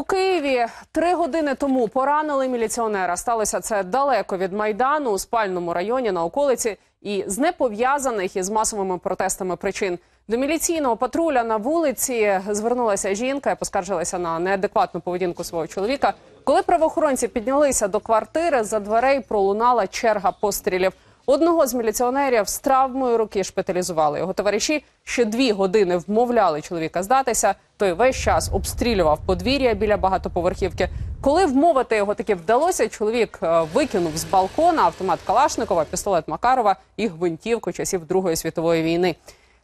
У Києві три години тому поранили міліціонера. Сталося це далеко від майдану у спальному районі на околиці і з непов'язаних із масовими протестами причин. До міліційного патруля на вулиці звернулася жінка і поскаржилася на неадекватну поведінку свого чоловіка. Коли правоохоронці піднялися до квартири, за дверей пролунала черга пострілів. Одного з міліціонерів з травмою руки шпиталізували. Його товариші ще дві години вмовляли чоловіка здатися. Той весь час обстрілював подвір'я біля багатоповерхівки. Коли вмовити його таки вдалося, чоловік е, викинув з балкона автомат Калашникова, пістолет Макарова і гвинтівку часів Другої світової війни.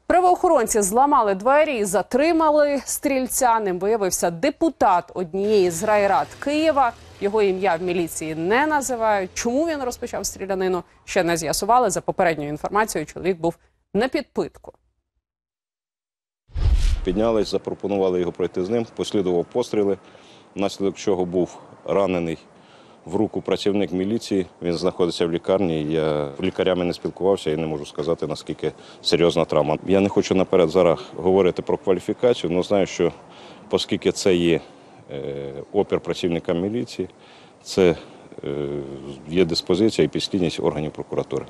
Правоохоронці зламали двері і затримали стрільця. Ним виявився депутат однієї з райрад Києва. Його ім'я в міліції не називають. Чому він розпочав стрілянину? Ще не з'ясували. За попередньою інформацією, чоловік був на підпитку. Піднялись, запропонували його пройти з ним, послідував постріли, внаслідок чого був ранений в руку працівник міліції. Він знаходиться в лікарні. Я лікарями не спілкувався і не можу сказати, наскільки серйозна травма. Я не хочу наперед зараз говорити про кваліфікацію, але знаю, що оскільки це є е, опір працівника міліції, це е, є диспозиція і підслідність органів прокуратури.